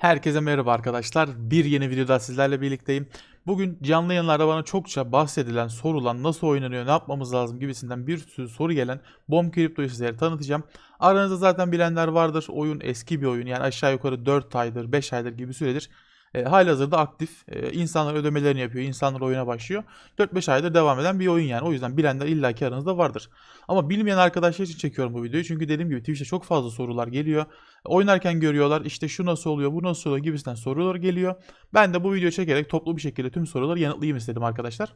Herkese merhaba arkadaşlar. Bir yeni videoda sizlerle birlikteyim. Bugün canlı yayınlarda bana çokça bahsedilen, sorulan, nasıl oynanıyor, ne yapmamız lazım gibisinden bir sürü soru gelen Bomb Crypto'yu sizlere tanıtacağım. Aranızda zaten bilenler vardır. Oyun eski bir oyun. Yani aşağı yukarı 4 aydır, 5 aydır gibi süredir. E, halihazırda aktif. E, insanlar ödemelerini yapıyor. insanlar oyuna başlıyor. 4-5 aydır devam eden bir oyun yani. O yüzden bilenler illaki aranızda vardır. Ama bilmeyen arkadaşlar için çekiyorum bu videoyu. Çünkü dediğim gibi Twitch'te çok fazla sorular geliyor. Oynarken görüyorlar işte şu nasıl oluyor, bu nasıl oluyor gibisinden sorular geliyor. Ben de bu videoyu çekerek toplu bir şekilde tüm soruları yanıtlayayım istedim arkadaşlar.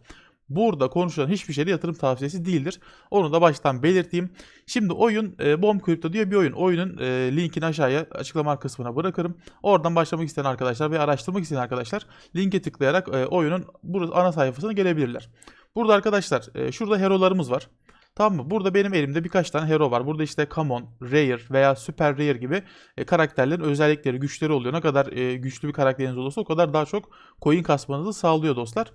Burada konuşulan hiçbir şey de yatırım tavsiyesi değildir. Onu da baştan belirteyim. Şimdi oyun e, Bomb Crypto diye bir oyun. Oyunun e, linkini aşağıya açıklama kısmına bırakırım. Oradan başlamak isteyen arkadaşlar ve araştırmak isteyen arkadaşlar linke tıklayarak e, oyunun burası ana sayfasına gelebilirler. Burada arkadaşlar e, şurada hero'larımız var. Tamam mı? Burada benim elimde birkaç tane hero var. Burada işte Common, Rare veya Super Rare gibi e, karakterlerin özellikleri, güçleri oluyor. Ne kadar e, güçlü bir karakteriniz olursa o kadar daha çok coin kasmanızı sağlıyor dostlar.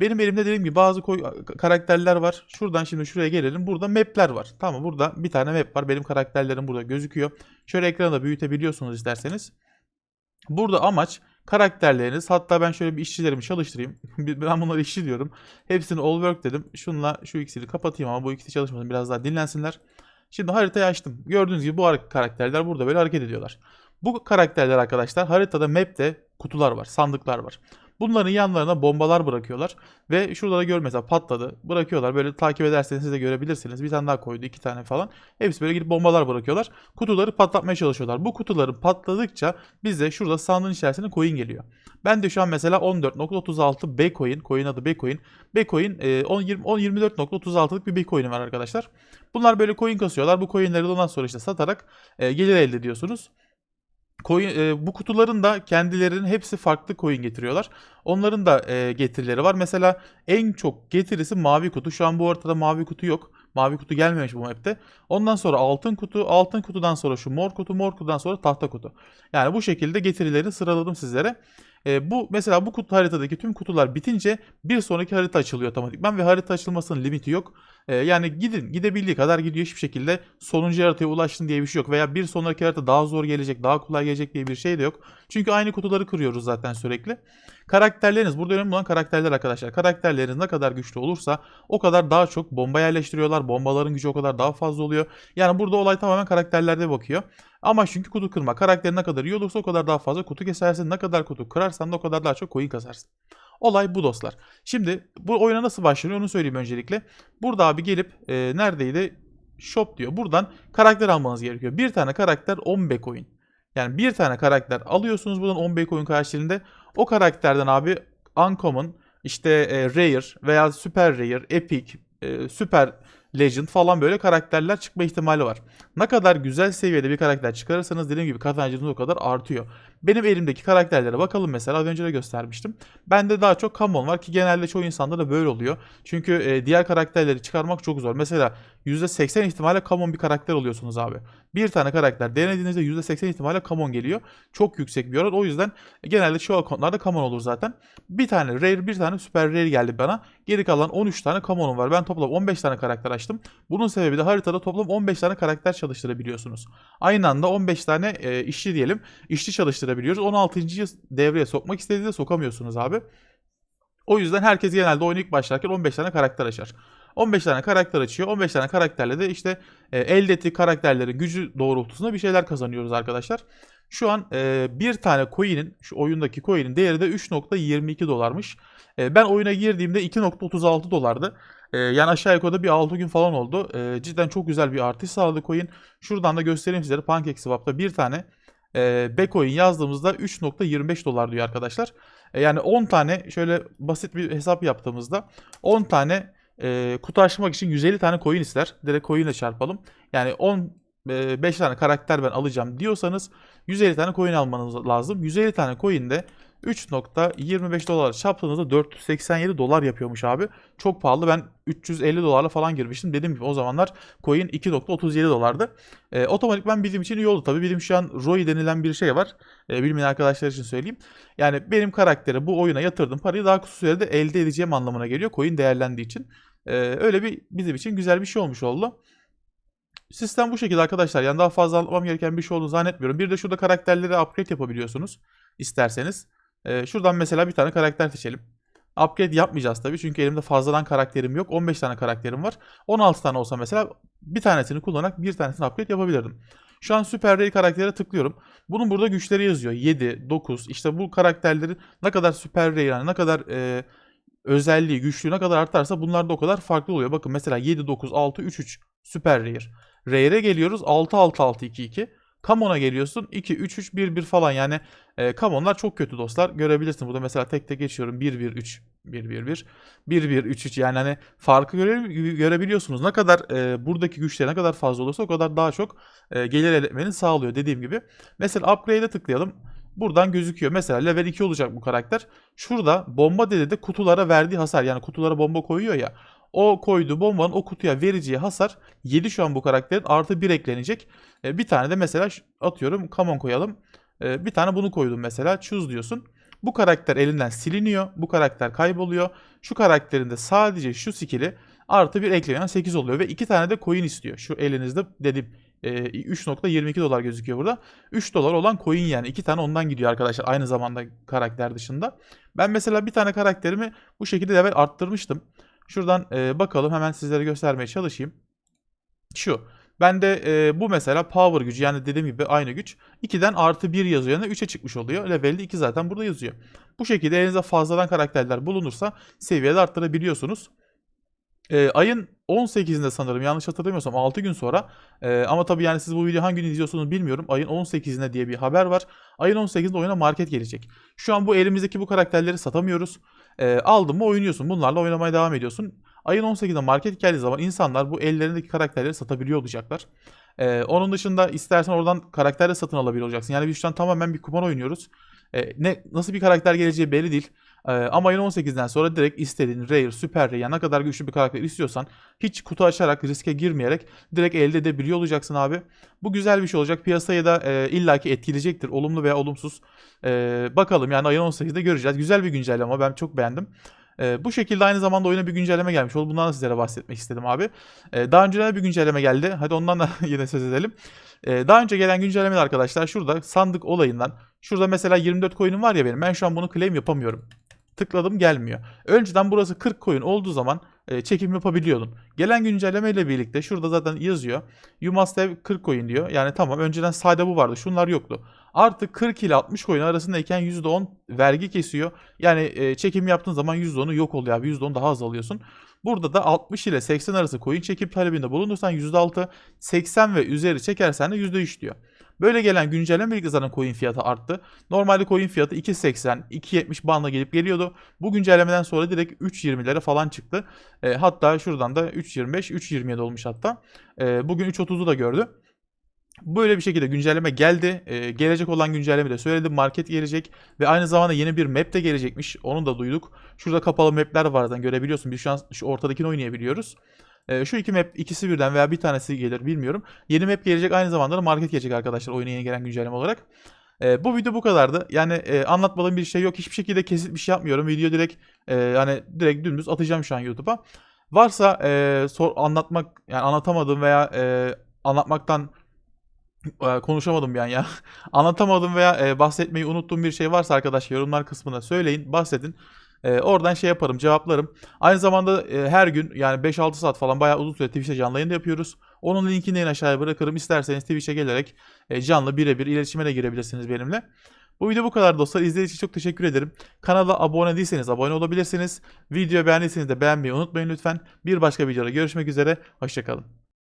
Benim elimde dediğim gibi bazı koy- karakterler var. Şuradan şimdi şuraya gelelim. Burada map'ler var. Tamam? Burada bir tane map var. Benim karakterlerim burada gözüküyor. Şöyle ekranı da büyütebiliyorsunuz isterseniz. Burada amaç karakterleriniz hatta ben şöyle bir işçilerimi çalıştırayım. ben bunları işçi diyorum. Hepsini all work dedim. Şunla şu ikisini kapatayım ama bu ikisi çalışmasın biraz daha dinlensinler. Şimdi haritayı açtım. Gördüğünüz gibi bu karakterler burada böyle hareket ediyorlar. Bu karakterler arkadaşlar haritada map'te kutular var, sandıklar var. Bunların yanlarına bombalar bırakıyorlar. Ve şurada da gör mesela patladı. Bırakıyorlar. Böyle takip ederseniz siz de görebilirsiniz. Bir tane daha koydu. iki tane falan. Hepsi böyle gidip bombalar bırakıyorlar. Kutuları patlatmaya çalışıyorlar. Bu kutuları patladıkça bize şurada sandığın içerisine coin geliyor. Ben de şu an mesela 14.36 Bitcoin. Coin adı Bitcoin. Bitcoin e, 10 20 10 24.36'lık bir Bitcoin var arkadaşlar. Bunlar böyle coin kasıyorlar. Bu coinleri de ondan sonra işte satarak e, gelir elde ediyorsunuz. Coin, e, bu kutuların da kendilerinin hepsi farklı coin getiriyorlar. Onların da e, getirileri var. Mesela en çok getirisi mavi kutu. Şu an bu ortada mavi kutu yok. Mavi kutu gelmemiş bu map'te. Ondan sonra altın kutu, altın kutudan sonra şu mor kutu, mor kutudan sonra tahta kutu. Yani bu şekilde getirileri sıraladım sizlere. E, bu mesela bu kutu haritadaki tüm kutular bitince bir sonraki harita açılıyor otomatikman ve harita açılmasının limiti yok. E, yani gidin gidebildiği kadar gidiyor hiçbir şekilde sonuncu haritaya ulaştın diye bir şey yok veya bir sonraki harita daha zor gelecek, daha kolay gelecek diye bir şey de yok. Çünkü aynı kutuları kırıyoruz zaten sürekli. Karakterleriniz burada önemli olan karakterler arkadaşlar. Karakterleriniz ne kadar güçlü olursa o kadar daha çok bomba yerleştiriyorlar. Bombaların gücü o kadar daha fazla oluyor. Yani burada olay tamamen karakterlerde bakıyor. Ama çünkü kutu kırma. Karakterin ne kadar iyi olursa o kadar daha fazla kutu kesersin. Ne kadar kutu kırarsan da o kadar daha çok coin kasarsın. Olay bu dostlar. Şimdi bu oyuna nasıl başlanıyor onu söyleyeyim öncelikle. Burada abi gelip e, neredeydi? Shop diyor. Buradan karakter almanız gerekiyor. Bir tane karakter 10 B coin. Yani bir tane karakter alıyorsunuz buradan 10 B coin karşılığında. O karakterden abi uncommon, işte e, rare veya super rare, epic, e, süper legend falan böyle karakterler çıkma ihtimali var. Ne kadar güzel seviyede bir karakter çıkarırsanız dediğim gibi kazancınız o kadar artıyor. Benim elimdeki karakterlere bakalım mesela az önce de göstermiştim. Bende daha çok common var ki genelde çoğu insanda da böyle oluyor. Çünkü e, diğer karakterleri çıkarmak çok zor. Mesela %80 ihtimalle common bir karakter oluyorsunuz abi. Bir tane karakter denediğinizde %80 ihtimalle common geliyor. Çok yüksek bir oran. O yüzden genelde çoğu akontlarda common olur zaten. Bir tane rare, bir tane super rare geldi bana. Geri kalan 13 tane common'um var. Ben toplam 15 tane karakter açtım. Bunun sebebi de haritada toplam 15 tane karakter çalıştırabiliyorsunuz. Aynı anda 15 tane e, işçi diyelim. işçi çalıştırabiliyoruz. 16.yı devreye sokmak istediğinde sokamıyorsunuz abi. O yüzden herkes genelde oyunu ilk başlarken 15 tane karakter açar. 15 tane karakter açıyor. 15 tane karakterle de işte e, elde ettiği karakterlerin gücü doğrultusunda bir şeyler kazanıyoruz arkadaşlar. Şu an e, bir tane coin'in, şu oyundaki coin'in değeri de 3.22 dolarmış. E, ben oyuna girdiğimde 2.36 dolardı. E, yani aşağı yukarı bir 6 gün falan oldu. E, cidden çok güzel bir artış sağladı coin. Şuradan da göstereyim sizlere. PancakeSwap'ta bir tane e, Bitcoin yazdığımızda 3.25 dolar diyor arkadaşlar. E, yani 10 tane şöyle basit bir hesap yaptığımızda 10 tane e, kutu açmak için 150 tane coin ister. Direkt coin ile çarpalım. Yani 10 e, 5 tane karakter ben alacağım diyorsanız 150 tane coin almanız lazım. 150 tane coin de 3.25 dolar çarptığınızda 487 dolar yapıyormuş abi. Çok pahalı. Ben 350 dolarla falan girmiştim. Dediğim gibi o zamanlar coin 2.37 dolardı. E, otomatikman bizim için iyi oldu tabii. Bizim şu an ROI denilen bir şey var. E, bilmeyen arkadaşlar için söyleyeyim. Yani benim karakteri bu oyuna yatırdım parayı daha kısa sürede elde edeceğim anlamına geliyor. Coin değerlendiği için. E, öyle bir bizim için güzel bir şey olmuş oldu. Sistem bu şekilde arkadaşlar. Yani daha fazla anlatmam gereken bir şey olduğunu zannetmiyorum. Bir de şurada karakterleri upgrade yapabiliyorsunuz. isterseniz. Ee, şuradan mesela bir tane karakter seçelim. Upgrade yapmayacağız tabii çünkü elimde fazladan karakterim yok. 15 tane karakterim var. 16 tane olsa mesela bir tanesini kullanarak bir tanesini upgrade yapabilirdim. Şu an Super Rare karaktere tıklıyorum. Bunun burada güçleri yazıyor. 7, 9. İşte bu karakterlerin ne kadar Super Rare yani ne kadar e, özelliği, güçlüğü ne kadar artarsa bunlar da o kadar farklı oluyor. Bakın mesela 7, 9, 6, 3, 3 Super Rare. Rare'e geliyoruz 6, 6, 6, 2, 2. Common'a geliyorsun 2, 3, 3, 1, 1 falan yani e, Common'lar çok kötü dostlar. Görebilirsin burada mesela tek tek geçiyorum 1, 1, 3, 1, 1, 1, 1, 1, 3, 3 yani hani farkı göre, görebiliyorsunuz. Ne kadar e, buradaki güçleri ne kadar fazla olursa o kadar daha çok e, gelir elde etmeni sağlıyor dediğim gibi. Mesela upgrade'e tıklayalım. Buradan gözüküyor. Mesela level 2 olacak bu karakter. Şurada bomba dedede kutulara verdiği hasar yani kutulara bomba koyuyor ya. O koyduğu bombanın o kutuya vereceği hasar 7 şu an bu karakterin artı 1 eklenecek. E, bir tane de mesela atıyorum common koyalım. E, bir tane bunu koydum mesela choose diyorsun. Bu karakter elinden siliniyor. Bu karakter kayboluyor. Şu karakterin de sadece şu skill'i artı bir eklenen 8 oluyor. Ve 2 tane de coin istiyor. Şu elinizde dedim e, 3.22 dolar gözüküyor burada. 3 dolar olan coin yani. 2 tane ondan gidiyor arkadaşlar. Aynı zamanda karakter dışında. Ben mesela bir tane karakterimi bu şekilde level arttırmıştım. Şuradan e, bakalım hemen sizlere göstermeye çalışayım. Şu. Bende e, bu mesela power gücü yani dediğim gibi aynı güç. 2'den artı 1 yazıyor yani 3'e çıkmış oluyor. Levelde 2 zaten burada yazıyor. Bu şekilde elinizde fazladan karakterler bulunursa seviyede arttırabiliyorsunuz. E, ayın 18'inde sanırım yanlış hatırlamıyorsam 6 gün sonra e, ama tabii yani siz bu videoyu hangi gün izliyorsunuz bilmiyorum. Ayın 18'inde diye bir haber var. Ayın 18'inde oyuna market gelecek. Şu an bu elimizdeki bu karakterleri satamıyoruz. E, aldın mı oynuyorsun. Bunlarla oynamaya devam ediyorsun. Ayın 18'inde market geldiği zaman insanlar bu ellerindeki karakterleri satabiliyor olacaklar. E, onun dışında istersen oradan karakter satın alabiliyor olacaksın. Yani biz şu an tamamen bir kumar oynuyoruz. E, ne nasıl bir karakter geleceği belli değil. Ee, ama ayın 18'den sonra direkt istediğin rare, süper rare ne kadar güçlü bir karakter istiyorsan hiç kutu açarak riske girmeyerek direkt elde edebiliyor olacaksın abi. Bu güzel bir şey olacak. Piyasayı da e, illaki etkileyecektir. Olumlu veya olumsuz. E, bakalım yani ayın 18'de göreceğiz. Güzel bir güncelleme ben çok beğendim. E, bu şekilde aynı zamanda oyuna bir güncelleme gelmiş oldu. Bundan da sizlere bahsetmek istedim abi. E, daha önce bir güncelleme geldi. Hadi ondan da yine söz edelim. E, daha önce gelen güncellemeler arkadaşlar şurada sandık olayından. Şurada mesela 24 coin'im var ya benim. Ben şu an bunu claim yapamıyorum. Tıkladım gelmiyor. Önceden burası 40 coin olduğu zaman e, çekim yapabiliyordun. Gelen güncelleme ile birlikte şurada zaten yazıyor. You must have 40 coin diyor. Yani tamam önceden sade bu vardı. Şunlar yoktu. Artık 40 ile 60 coin arasındayken %10 vergi kesiyor. Yani e, çekim yaptığın zaman %10'u yok oluyor abi. %10 daha az alıyorsun. Burada da 60 ile 80 arası coin çekim talebinde bulunursan %6, 80 ve üzeri çekersen de %3 diyor. Böyle gelen güncelleme birlikte zaten coin fiyatı arttı. Normalde coin fiyatı 2.80, 2.70 bandına gelip geliyordu. Bu güncellemeden sonra direkt 3.20'lere falan çıktı. E, hatta şuradan da 3.25, 3.27 olmuş hatta. E, bugün 3.30'u da gördü. Böyle bir şekilde güncelleme geldi. Ee, gelecek olan güncelleme de söyledim. Market gelecek ve aynı zamanda yeni bir map de gelecekmiş. Onu da duyduk. Şurada kapalı mapler var zaten görebiliyorsun. Biz şu an şu ortadakini oynayabiliyoruz. Ee, şu iki map ikisi birden veya bir tanesi gelir bilmiyorum. Yeni map gelecek aynı zamanda da market gelecek arkadaşlar oyuna yeni gelen güncelleme olarak. Ee, bu video bu kadardı. Yani e, anlatmadığım bir şey yok. Hiçbir şekilde kesit bir şey yapmıyorum. Video direkt e, hani direkt dümdüz atacağım şu an YouTube'a. Varsa e, sor, anlatmak yani anlatamadığım veya e, anlatmaktan e, konuşamadım bir an ya. Anlatamadım veya e, bahsetmeyi unuttuğum bir şey varsa arkadaşlar yorumlar kısmına söyleyin, bahsedin. E, oradan şey yaparım, cevaplarım. Aynı zamanda e, her gün yani 5-6 saat falan bayağı uzun süre Twitch'te canlı yayın yapıyoruz. Onun linkini en aşağıya bırakırım. İsterseniz Twitch'e gelerek e, canlı birebir iletişime de girebilirsiniz benimle. Bu video bu kadar dostlar. İzlediğiniz için çok teşekkür ederim. Kanala abone değilseniz abone olabilirsiniz. Videoyu beğendiyseniz de beğenmeyi unutmayın lütfen. Bir başka videoda görüşmek üzere. Hoşçakalın.